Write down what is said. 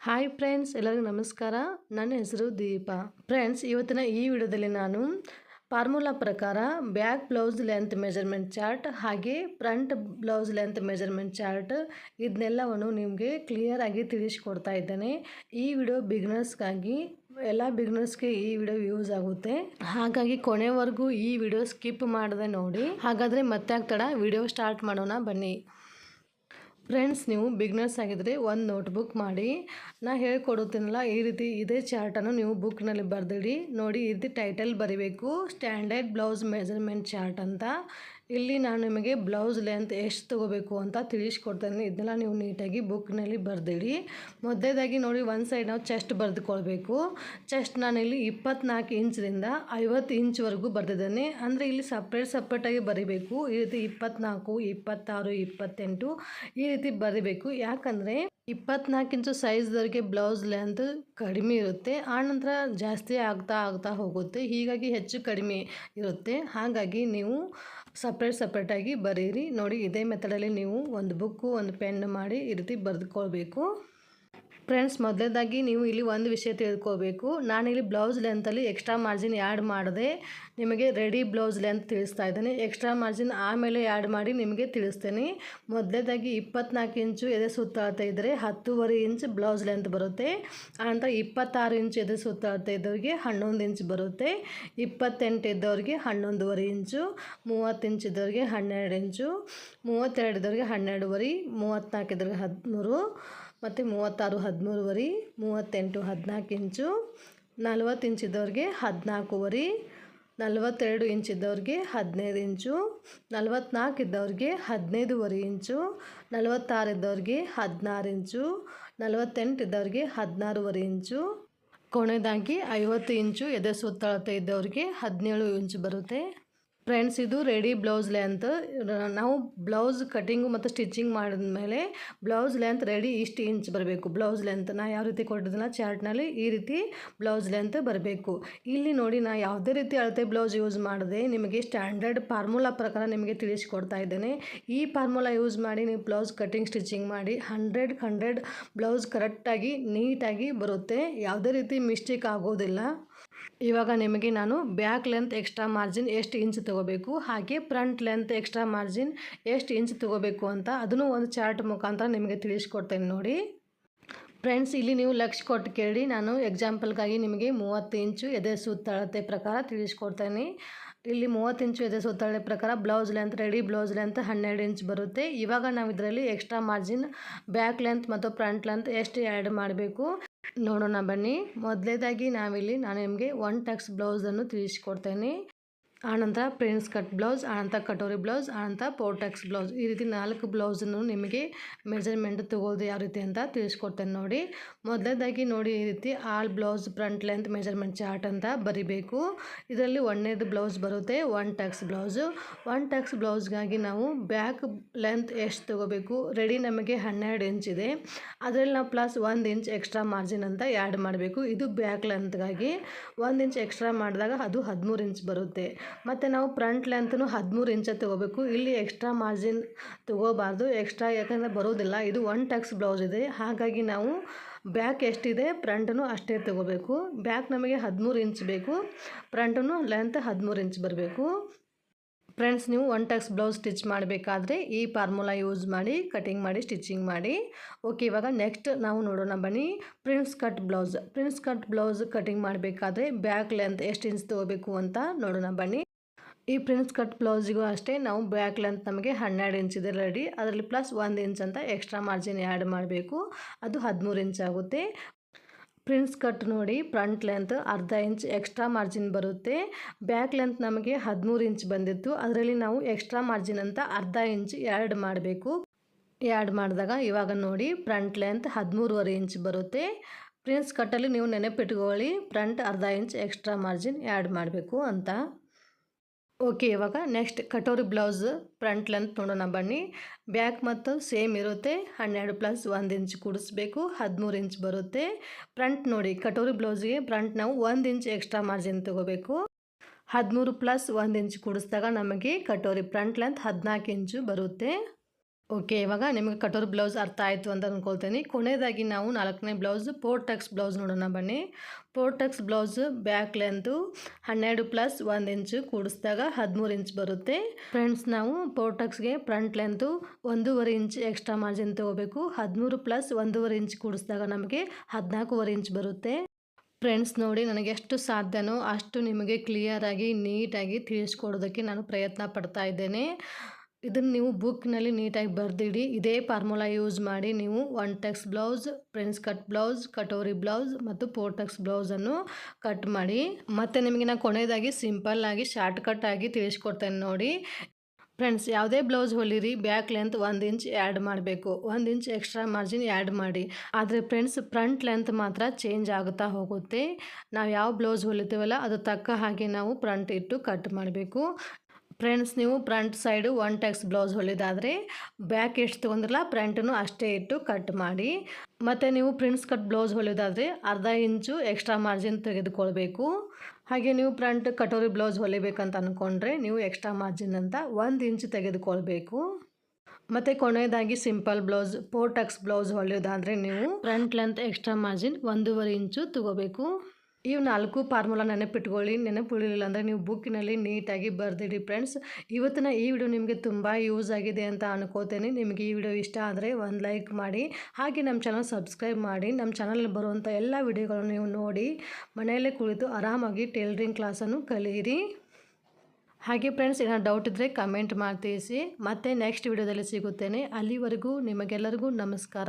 Hi friends ಎಲ್ಲರಿಗೂ ನಮಸ್ಕಾರ. ನನ್ನ ಹೆಸರು ದೀಪ. ಫ್ರೆಂಡ್ಸ್ ಇವತ್ತಿನ ಈ ವಿಡಿಯೋದಲ್ಲಿ ನಾನು ಫಾರ್ಮುಲಾ ಪ್ರಕಾರ back blouse length measurement chart ಹಾಗೆ front blouse length measurement chart ಇದನ್ನೆಲ್ಲವನ್ನು ನಿಮಗೆ ಕ್ಲಿಯರಾಗಿ ತಿಳಿಸ್ಕೊಡ್ತಾ ಇದ್ದೇನೆ. ಈ ವಿಡಿಯೋ ಬಿಗ್ನರ್ಸ್ಗಾಗಿ ಎಲ್ಲ ಬಿಗ್ನರ್ಸ್ಗೆ ಈ ವಿಡಿಯೋ ಯೂಸ್ ಆಗುತ್ತೆ. ಹಾಗಾಗಿ ಕೊನೆವರೆಗೂ ಈ ವಿಡಿಯೋ ಸ್ಕಿಪ್ ಮಾಡದೆ ನೋಡಿ. ಹಾಗಾದರೆ ಮತ್ತೆ ಆಗ್ತಡ ವಿಡಿಯೋ ಸ್ಟಾರ್ಟ್ ಮಾಡೋಣ ಬನ್ನಿ. ಫ್ರೆಂಡ್ಸ್ ನೀವು ಬಿಗ್ನರ್ಸ್ ಆಗಿದ್ರೆ ಒಂದು ನೋಟ್ಬುಕ್ ಮಾಡಿ. ನಾ ಹೇಳ್ಕೊಡುತ್ತೀನಲ್ಲ, ಈ ರೀತಿ ಇದೇ ಚಾರ್ಟನ್ನು ನೀವು ಬುಕ್ನಲ್ಲಿ ಬರೆದಿಡಿ. ನೋಡಿ, ಈ ರೀತಿ ಟೈಟಲ್ ಬರೀಬೇಕು. ಸ್ಟ್ಯಾಂಡರ್ಡ್ ಬ್ಲೌಸ್ ಮೆಜರ್ಮೆಂಟ್ ಚಾರ್ಟ್ ಅಂತ. ಇಲ್ಲಿ ನಾನು ನಿಮಗೆ ಬ್ಲೌಸ್ ಲೆಂತ್ ಎಷ್ಟು ತೊಗೋಬೇಕು ಅಂತ ತಿಳಿಸ್ಕೊಡ್ತೇನೆ. ಇದನ್ನೆಲ್ಲ ನೀವು ನೀಟಾಗಿ ಬುಕ್ನಲ್ಲಿ ಬರೆದಿಡಿ. ಮೊದಲೇದಾಗಿ ನೋಡಿ ಒಂದು ಸೈಡ್ ನಾವು ಚೆಸ್ಟ್ ಬರೆದುಕೊಳ್ಬೇಕು. ಚೆಸ್ಟ್ ನಾನಿಲ್ಲಿ ಇಪ್ಪತ್ನಾಲ್ಕು ಇಂಚ್ದಿಂದ ಐವತ್ತು ಇಂಚ್ವರೆಗೂ ಬರೆದಿದ್ದೇನೆ. ಅಂದರೆ ಇಲ್ಲಿ ಸಪ್ರೇಟ್ ಸಪ್ರೇಟಾಗಿ ಬರೀಬೇಕು. ಈ ರೀತಿ ಇಪ್ಪತ್ನಾಲ್ಕು, ಇಪ್ಪತ್ತಾರು, ಇಪ್ಪತ್ತೆಂಟು ಈ ರೀತಿ ಬರೀಬೇಕು. ಯಾಕಂದರೆ ಇಪ್ಪತ್ನಾಲ್ಕು ಇಂಚು ಸೈಜ್ದವರಿಗೆ ಬ್ಲೌಸ್ ಲೆಂತ್ ಕಡಿಮೆ ಇರುತ್ತೆ. ಆನಂತರ ಜಾಸ್ತಿ ಆಗ್ತಾ ಆಗ್ತಾ ಹೋಗುತ್ತೆ. ಹೀಗಾಗಿ ಹೆಚ್ಚು ಕಡಿಮೆ ಇರುತ್ತೆ. ಹಾಗಾಗಿ ನೀವು ಸಪ್ರೇಟ್ ಸಪ್ರೇಟಾಗಿ ಬರೀರಿ. ನೋಡಿ, ಇದೇ ಮೆಥಡಲ್ಲಿ ನೀವು ಒಂದು ಬುಕ್ಕು ಒಂದು ಪೆನ್ ಮಾಡಿ ಈ ರೀತಿ ಬರೆದುಕೊಳ್ಬೇಕು. ಫ್ರೆಂಡ್ಸ್ ಮೊದಲೇದಾಗಿ ನೀವು ಇಲ್ಲಿ ಒಂದು ವಿಷಯ ತಿಳ್ಕೋಬೇಕು. ನಾನಿಲ್ಲಿ ಬ್ಲೌಸ್ ಲೆಂತಲ್ಲಿ ಎಕ್ಸ್ಟ್ರಾ ಮಾರ್ಜಿನ್ ಆ್ಯಡ್ ಮಾಡಿದೆ ನಿಮಗೆ ರೆಡಿ ಬ್ಲೌಸ್ ಲೆಂತ್ ತಿಳಿಸ್ತಾ ಇದ್ದೇನೆ. ಎಕ್ಸ್ಟ್ರಾ ಮಾರ್ಜಿನ್ ಆಮೇಲೆ ಆ್ಯಡ್ ಮಾಡಿ ನಿಮಗೆ ತಿಳಿಸ್ತೇನೆ. ಮೊದಲೇದಾಗಿ ಇಪ್ಪತ್ನಾಲ್ಕು ಇಂಚು ಎದೆ ಸುತ್ತಾಡ್ತಾ ಇದ್ದರೆ ಹತ್ತೂವರೆ ಇಂಚ್ ಬ್ಲೌಸ್ ಲೆಂತ್ ಬರುತ್ತೆ. ಆನಂತರ ಇಪ್ಪತ್ತಾರು ಇಂಚು ಎದೆ ಸುತ್ತಾಡ್ತಾ ಇದ್ದವ್ರಿಗೆ ಹನ್ನೊಂದು ಇಂಚ್ ಬರುತ್ತೆ. ಇಪ್ಪತ್ತೆಂಟು ಇದ್ದವ್ರಿಗೆ ಹನ್ನೊಂದುವರೆ ಇಂಚು, ಮೂವತ್ತು ಇಂಚ್ ಇದ್ದವ್ರಿಗೆ ಹನ್ನೆರಡು ಇಂಚು, ಮೂವತ್ತೆರಡು ಇದ್ದವ್ರಿಗೆ ಹನ್ನೆರಡುವರೆ ಮೂವತ್ತ್ನಾಲ್ಕು ಇದ್ದವ್ರಿಗೆ ಹದಿಮೂರು ಮತ್ತು ಮೂವತ್ತಾರು ಹದಿಮೂರುವರೆ, ಮೂವತ್ತೆಂಟು ಹದಿನಾಲ್ಕು ಇಂಚು, ನಲ್ವತ್ತು ಇಂಚ್ ಇದ್ದವ್ರಿಗೆ ಹದಿನಾಲ್ಕುವರೆ, ನಲವತ್ತೆರಡು ಇಂಚ್ ಇದ್ದವ್ರಿಗೆ ಹದಿನೈದು ಇಂಚು, ನಲವತ್ನಾಲ್ಕು ಇದ್ದವ್ರಿಗೆ ಹದಿನೈದುವರೆ ಇಂಚು, ನಲವತ್ತಾರು ಇದ್ದವ್ರಿಗೆ ಹದಿನಾರು ಇಂಚು, ನಲವತ್ತೆಂಟು ಇದ್ದವ್ರಿಗೆ ಹದಿನಾರುವರೆ ಇಂಚು. ಕೊನೆಯದಾಗಿ ಐವತ್ತು ಇಂಚು ಎದೆ ಸುತ್ತಳತೆ ಇದ್ದವ್ರಿಗೆ ಹದಿನೇಳು ಇಂಚು ಬರುತ್ತೆ. ಫ್ರೆಂಡ್ಸ್, ಇದು ರೆಡಿ ಬ್ಲೌಸ್ ಲೆಂತ್. ನಾವು ಬ್ಲೌಸ್ ಕಟಿಂಗು ಮತ್ತು ಸ್ಟಿಚಿಂಗ್ ಮಾಡಿದ್ಮೇಲೆ ಬ್ಲೌಸ್ ಲೆಂತ್ ರೆಡಿ ಇಷ್ಟು ಇಂಚ್ ಬರಬೇಕು. ಬ್ಲೌಸ್ ಲೆಂತ್ ನಾ ಯಾವ ರೀತಿ ಕೊಟ್ಟಿದ್ದಿಲ್ಲ ಚಾರ್ಟ್ನಲ್ಲಿ ಈ ರೀತಿ ಬ್ಲೌಸ್ ಲೆಂತ್ ಬರಬೇಕು. ಇಲ್ಲಿ ನೋಡಿ ನಾ ಯಾವುದೇ ರೀತಿ ಅಳತೆ ಬ್ಲೌಸ್ ಯೂಸ್ ಮಾಡಿದೆ ನಿಮಗೆ ಸ್ಟ್ಯಾಂಡರ್ಡ್ ಫಾರ್ಮುಲಾ ಪ್ರಕಾರ ನಿಮಗೆ ತಿಳಿಸಿಕೊಡ್ತಾ ಇದ್ದೇನೆ. ಈ ಫಾರ್ಮುಲಾ ಯೂಸ್ ಮಾಡಿ ನೀವು ಬ್ಲೌಸ್ ಕಟಿಂಗ್, ಸ್ಟಿಚಿಂಗ್ ಮಾಡಿ ಹಂಡ್ರೆಡ್ ಹಂಡ್ರೆಡ್ ಬ್ಲೌಸ್ ಕರೆಕ್ಟಾಗಿ, ನೀಟಾಗಿ ಬರುತ್ತೆ. ಯಾವುದೇ ರೀತಿ ಮಿಸ್ಟೇಕ್ ಆಗೋದಿಲ್ಲ. ಇವಾಗ ನಿಮಗೆ ನಾನು ಬ್ಯಾಕ್ ಲೆಂತ್ ಎಕ್ಸ್ಟ್ರಾ ಮಾರ್ಜಿನ್ ಎಷ್ಟು ಇಂಚ್ ತೊಗೋಬೇಕು, ಹಾಗೆ ಫ್ರಂಟ್ ಲೆಂತ್ ಎಕ್ಸ್ಟ್ರಾ ಮಾರ್ಜಿನ್ ಎಷ್ಟು ಇಂಚ್ ತೊಗೋಬೇಕು ಅಂತ ಅದನ್ನು ಒಂದು ಚಾರ್ಟ್ ಮುಖಾಂತರ ನಿಮಗೆ ತಿಳಿಸ್ಕೊಡ್ತೇನೆ ನೋಡಿ. ಫ್ರೆಂಡ್ಸ್, ಇಲ್ಲಿ ನೀವು ಲಕ್ಷ ಕೊಟ್ಟು ಕೇಳಿ, ನಾನು ಎಕ್ಸಾಂಪಲ್ಗಾಗಿ ನಿಮಗೆ ಮೂವತ್ತು ಇಂಚು ಎದೆ ಸುತ್ತಳತೆ ಪ್ರಕಾರ ತಿಳಿಸ್ಕೊಡ್ತೇನೆ. ಇಲ್ಲಿ ಮೂವತ್ತು ಇಂಚು ಎದೆ ಸುತ್ತಳೆ ಪ್ರಕಾರ blouse length ready, blouse length ಹನ್ನೆರಡು ಇಂಚ್ ಬರುತ್ತೆ. ಇವಾಗ ನಾವು ಇದರಲ್ಲಿ ಎಕ್ಸ್ಟ್ರಾ ಮಾರ್ಜಿನ್ ಬ್ಯಾಕ್ ಲೆಂತ್ ಮತ್ತು ಫ್ರಂಟ್ ಲೆಂತ್ ಎಷ್ಟು ಆ್ಯಡ್ ಮಾಡಬೇಕು. ನೋಡೋಣ ಬನ್ನಿ. ಮೊದಲೇದಾಗಿ ನಾವಿಲ್ಲಿ ನಾನು ನಿಮಗೆ ಒನ್ ಟಕ್ಸ್ ಬ್ಲೌಸನ್ನು ತಿಳಿಸ್ಕೊಡ್ತೇನೆ. ಆನಂತರ ಪ್ರಿನ್ಸ್ ಕಟ್ ಬ್ಲೌಸ್ ಆನಂತರ ಕಟೋರಿ ಬ್ಲೌಸ್ ಆನಂತರ ಪೋರ್ಟೆಕ್ಸ್ ಬ್ಲೌಸ್. ಈ ರೀತಿ ನಾಲ್ಕು ಬ್ಲೌಸನ್ನು ನಿಮಗೆ ಮೆಜರ್ಮೆಂಟ್ ತಗೋದು ಯಾವ ರೀತಿ ಅಂತ ತಿಳಿಸ್ಕೊಡ್ತೇನೆ ನೋಡಿ. ಮೊದಲನೇದಾಗಿ ನೋಡಿ ಈ ರೀತಿ all blouse front length measurement chart ಅಂತ ಬರಿಬೇಕು. ಇದರಲ್ಲಿ ಒಂದನೇದು ಬ್ಲೌಸ್ ಬರುತ್ತೆ, one tucks blouse. One tucks ಬ್ಲೌಸ್ಗಾಗಿ ನಾವು ಬ್ಯಾಕ್ ಲೆಂತ್ ಎಷ್ಟು ತೊಗೋಬೇಕು? ರೆಡಿ ನಮಗೆ ಹನ್ನೆರಡು ಇಂಚ್ ಇದೆ. ಅದರಲ್ಲಿ ನಾವು ಪ್ಲಸ್ ಒಂದು ಇಂಚ್ ಎಕ್ಸ್ಟ್ರಾ ಮಾರ್ಜಿನ್ ಅಂತ ಆ್ಯಡ್ ಮಾಡಬೇಕು. ಇದು ಬ್ಯಾಕ್ ಲೆಂತ್ಗಾಗಿ ಒಂದು ಇಂಚ್ ಎಕ್ಸ್ಟ್ರಾ ಮಾಡಿದಾಗ ಅದು ಹದಿಮೂರು ಇಂಚ್ ಬರುತ್ತೆ. ಮತ್ತು ನಾವು ಫ್ರಂಟ್ ಲೆಂತ್ನು ಹದಿಮೂರು ಇಂಚ ತೊಗೋಬೇಕು. ಇಲ್ಲಿ ಎಕ್ಸ್ಟ್ರಾ ಮಾರ್ಜಿನ್ ತೊಗೋಬಾರ್ದು. ಎಕ್ಸ್ಟ್ರಾ ಯಾಕಂದರೆ ಬರೋದಿಲ್ಲ. ಇದು ಒನ್ ಟಕ್ಸ್ ಬ್ಲೌಸ್ ಇದೆ. ಹಾಗಾಗಿ ನಾವು ಬ್ಯಾಕ್ ಎಷ್ಟಿದೆ ಫ್ರಂಟನ್ನು ಅಷ್ಟೇ ತೊಗೋಬೇಕು. ಬ್ಯಾಕ್ ನಮಗೆ ಹದಿಮೂರು ಇಂಚ್ ಬೇಕು. ಫ್ರಂಟನ್ನು ಲೆಂತ್ ಹದಿಮೂರು ಇಂಚ್ ಬರಬೇಕು. ಫ್ರೆಂಡ್ಸ್, ನೀವು ಒನ್ ಟಕ್ಸ್ ಬ್ಲೌಸ್ ಸ್ಟಿಚ್ ಮಾಡಬೇಕಾದ್ರೆ ಈ ಫಾರ್ಮುಲಾ ಯೂಸ್ ಮಾಡಿ, ಕಟಿಂಗ್ ಮಾಡಿ, ಸ್ಟಿಚಿಂಗ್ ಮಾಡಿ. ಓಕೆ, ಇವಾಗ ನೆಕ್ಸ್ಟ್ ನಾವು ನೋಡೋಣ ಬನ್ನಿ. Prince cut blouse. Prince cut blouse cutting ಮಾಡಬೇಕಾದ್ರೆ ಬ್ಯಾಕ್ ಲೆಂತ್ ಎಷ್ಟು ಇಂಚ್ ತೊಗೋಬೇಕು ಅಂತ ನೋಡೋಣ ಬನ್ನಿ. ಈ ಪ್ರಿನ್ಸ್ ಕಟ್ ಬ್ಲೌಸಿಗೂ ಅಷ್ಟೇ, ನಾವು ಬ್ಯಾಕ್ ಲೆಂತ್ ನಮಗೆ ಹನ್ನೆರಡು ಇಂಚ್ ಇದೆ ರೆಡಿ ಅದರಲ್ಲಿ ಪ್ಲಸ್ ಒಂದು ಇಂಚ್ ಅಂತ ಎಕ್ಸ್ಟ್ರಾ ಮಾರ್ಜಿನ್ ಆ್ಯಡ್ ಮಾಡಬೇಕು. ಅದು ಹದಿಮೂರು ಇಂಚ್ ಆಗುತ್ತೆ. ಪ್ರಿನ್ಸ್ ಕಟ್ ನೋಡಿ, ಫ್ರಂಟ್ ಲೆಂತ್ ಅರ್ಧ ಇಂಚ್ ಎಕ್ಸ್ಟ್ರಾ ಮಾರ್ಜಿನ್ ಬರುತ್ತೆ. ಬ್ಯಾಕ್ ಲೆಂತ್ ನಮಗೆ ಹದಿಮೂರು ಇಂಚ್ ಬಂದಿತ್ತು. ಅದರಲ್ಲಿ ನಾವು ಎಕ್ಸ್ಟ್ರಾ ಮಾರ್ಜಿನ್ ಅಂತ ಅರ್ಧ ಇಂಚ್ ಆ್ಯಡ್ ಮಾಡಬೇಕು. ಆ್ಯಡ್ ಮಾಡಿದಾಗ ಇವಾಗ ನೋಡಿ, ಫ್ರಂಟ್ ಲೆಂತ್ ಹದಿಮೂರುವರೆ ಇಂಚ್ ಬರುತ್ತೆ. ಪ್ರಿಂಟ್ಸ್ ಕಟ್ಟಲ್ಲಿ ನೀವು ನೆನಪಿಟ್ಕೊಳ್ಳಿ, ಫ್ರಂಟ್ ಅರ್ಧ ಇಂಚ್ ಎಕ್ಸ್ಟ್ರಾ ಮಾರ್ಜಿನ್ ಆ್ಯಡ್ ಮಾಡಬೇಕು ಅಂತ. ಓಕೆ, ಇವಾಗ next katori blouse front length ನೋಡೋಣ ಬನ್ನಿ. ಬ್ಯಾಕ್ ಮತ್ತು ಸೇಮ್ ಇರುತ್ತೆ. ಹನ್ನೆರಡು ಪ್ಲಸ್ ಒಂದು ಇಂಚ್ ಕೂಡಿಸ್ಬೇಕು, ಹದಿಮೂರು ಇಂಚ್ ಬರುತ್ತೆ. ಫ್ರಂಟ್ ನೋಡಿ, ಕಟೋರಿ ಬ್ಲೌಸ್ಗೆ ಫ್ರಂಟ್ ನಾವು ಒಂದು ಇಂಚ್ ಎಕ್ಸ್ಟ್ರಾ ಮಾರ್ಜಿನ್ ತೊಗೋಬೇಕು. ಹದಿಮೂರು ಪ್ಲಸ್ ಒಂದು ಇಂಚ್ ಕೂಡಿಸಿದಾಗ ನಮಗೆ ಕಟೋರಿ ಫ್ರಂಟ್ ಲೆಂತ್ ಹದಿನಾಲ್ಕು ಇಂಚು ಬರುತ್ತೆ. ಓಕೆ, ಇವಾಗ ನಿಮಗೆ ಕಟೋರ್ ಬ್ಲೌಸ್ ಅರ್ಥ ಆಯಿತು ಅಂತ ಅಂದ್ಕೊಳ್ತೀನಿ ಕೊನೆಯದಾಗಿ ನಾವು ನಾಲ್ಕನೇ ಬ್ಲೌಸ್ ಪೋರ್ಟಕ್ಸ್ ಬ್ಲೌಸ್ ನೋಡೋಣ ಬನ್ನಿ. Four tucks blouse back length ಹನ್ನೆರಡು ಪ್ಲಸ್ ಒಂದು ಇಂಚು ಕೂಡಿಸಿದಾಗ ಹದಿಮೂರು ಇಂಚ್ ಬರುತ್ತೆ. ಫ್ರೆಂಡ್ಸ್ ನಾವು ಪೋರ್ಟಕ್ಸ್ಗೆ ಫ್ರಂಟ್ ಲೆಂತು ಒಂದೂವರೆ ಇಂಚ್ ಎಕ್ಸ್ಟ್ರಾ ಮಾರ್ಜಿನ್ ತೊಗೋಬೇಕು. ಹದಿಮೂರು ಪ್ಲಸ್ ಒಂದೂವರೆ ಇಂಚ್ ಕೂಡಿಸಿದಾಗ ನಮಗೆ ಹದಿನಾಲ್ಕೂವರೆ ಇಂಚ್ ಬರುತ್ತೆ. ಫ್ರೆಂಡ್ಸ್ ನೋಡಿ ನನಗೆ ಎಷ್ಟು ಸಾಧ್ಯನೋ ಅಷ್ಟು ನಿಮಗೆ ಕ್ಲಿಯರಾಗಿ ನೀಟಾಗಿ ತಿಳಿಸ್ಕೊಡೋದಕ್ಕೆ ನಾನು ಪ್ರಯತ್ನ ಪಡ್ತಾ ಇದ್ದೇನೆ. ಇದನ್ನು ನೀವು ಬುಕ್ನಲ್ಲಿ ನೀಟಾಗಿ ಬರೆದಿಡಿ. ಇದೇ ಫಾರ್ಮುಲಾ ಯೂಸ್ ಮಾಡಿ ನೀವು one tucks blouse prince cut blouse katori blouse ಮತ್ತು ಪೋರ್ಟಕ್ಸ್ ಬ್ಲೌಸನ್ನು ಕಟ್ ಮಾಡಿ. ಮತ್ತು ನಿಮಗೆ ನಾನು ಕೊನೆಯದಾಗಿ ಸಿಂಪಲ್ಲಾಗಿ ಶಾರ್ಟ್ ಕಟ್ ಆಗಿ ತಿಳಿಸ್ಕೊಡ್ತೇನೆ ನೋಡಿ. ಫ್ರೆಂಡ್ಸ್ ಯಾವುದೇ ಬ್ಲೌಸ್ ಹೊಲಿರಿ ಬ್ಯಾಕ್ ಲೆಂತ್ ಒಂದು ಇಂಚ್ ಆ್ಯಡ್ ಮಾಡಬೇಕು. ಒಂದು ಇಂಚ್ ಎಕ್ಸ್ಟ್ರಾ ಮಾರ್ಜಿನ್ ಆ್ಯಡ್ ಮಾಡಿ. ಆದರೆ ಫ್ರೆಂಡ್ಸ್ ಫ್ರಂಟ್ ಲೆಂತ್ ಮಾತ್ರ ಚೇಂಜ್ ಆಗುತ್ತಾ ಹೋಗುತ್ತೆ. ನಾವು ಯಾವ ಬ್ಲೌಸ್ ಹೊಲಿತೀವಲ್ಲ, ಅದು ತಕ್ಕ ಹಾಗೆ ನಾವು ಫ್ರಂಟ್ ಇಟ್ಟು ಕಟ್ ಮಾಡಬೇಕು. ಫ್ರೆಂಡ್ಸ್, ನೀವು front side one tucks blouse ಹೊಲಿದಾದರೆ back ಎಷ್ಟು ತೊಗೊಂಡ್ರಲ್ಲ ಫ್ರಂಟನ್ನು ಅಷ್ಟೇ ಇಟ್ಟು ಕಟ್ ಮಾಡಿ. ಮತ್ತು ನೀವು ಪ್ರಿಂಟ್ಸ್ ಕಟ್ ಬ್ಲೌಸ್ ಹೊಲಿದಾದರೆ ಅರ್ಧ ಇಂಚು ಎಕ್ಸ್ಟ್ರಾ ಮಾರ್ಜಿನ್ ತೆಗೆದುಕೊಳ್ಬೇಕು. ಹಾಗೆ ನೀವು ಫ್ರಂಟ್ ಕಟೋರಿ ಬ್ಲೌಸ್ ಹೊಲಿಬೇಕಂತ ಅಂದ್ಕೊಂಡ್ರೆ ನೀವು ಎಕ್ಸ್ಟ್ರಾ ಮಾರ್ಜಿನ್ ಅಂತ ಒಂದು ಇಂಚು ತೆಗೆದುಕೊಳ್ಬೇಕು. ಮತ್ತು ಕೊನೆಯದಾಗಿ ಸಿಂಪಲ್ ಬ್ಲೌಸ್ ಟಕ್ಸ್ ಬ್ಲೌಸ್ ಹೊಲಿಯೋದಾದರೆ ನೀವು ಫ್ರಂಟ್ ಲೆಂತ್ ಎಕ್ಸ್ಟ್ರಾ ಮಾರ್ಜಿನ್ ಒಂದೂವರೆ ಇಂಚು ತಗೋಬೇಕು. ಇವು ನಾಲ್ಕು ಫಾರ್ಮುಲಾ ನೆನಪಿಟ್ಕೊಳ್ಳಿ ನೆನಪುಳಿಲಿಲ್ಲ ಅಂದರೆ ನೀವು ಬುಕ್ಕಿನಲ್ಲಿ ನೀಟಾಗಿ ಬರೆದಿಡಿ ಫ್ರೆಂಡ್ಸ್ ಇವತ್ತಿನ ಈ ವಿಡಿಯೋ ನಿಮಗೆ ತುಂಬ ಯೂಸ್ ಆಗಿದೆ ಅಂತ ಅನ್ಕೋತೇನೆ. ನಿಮಗೆ ಈ ವಿಡಿಯೋ ಇಷ್ಟ ಆದರೆ ಒಂದು ಲೈಕ್ ಮಾಡಿ, ಹಾಗೆ ನಮ್ಮ ಚಾನಲ್ ಸಬ್ಸ್ಕ್ರೈಬ್ ಮಾಡಿ ನಮ್ಮ ಚಾನಲಲ್ಲಿ ಬರುವಂಥ ಎಲ್ಲ ವಿಡಿಯೋಗಳನ್ನು ನೀವು ನೋಡಿ, ಮನೆಯಲ್ಲೇ ಕುಳಿತು ಆರಾಮಾಗಿ ಟೇಲರಿಂಗ್ ಕ್ಲಾಸನ್ನು ಕಲಿಯಿರಿ. ಹಾಗೆ ಫ್ರೆಂಡ್ಸ್ ಏನಾದ್ರು ಡೌಟ್ ಇದ್ದರೆ ಕಮೆಂಟ್ ಮಾಡಿ ತಿಳಿಸಿ ಮತ್ತೆ ನೆಕ್ಸ್ಟ್ ವಿಡಿಯೋದಲ್ಲಿ ಸಿಗುತ್ತೇನೆ. ಅಲ್ಲಿವರೆಗೂ ನಿಮಗೆಲ್ಲರಿಗೂ ನಮಸ್ಕಾರ.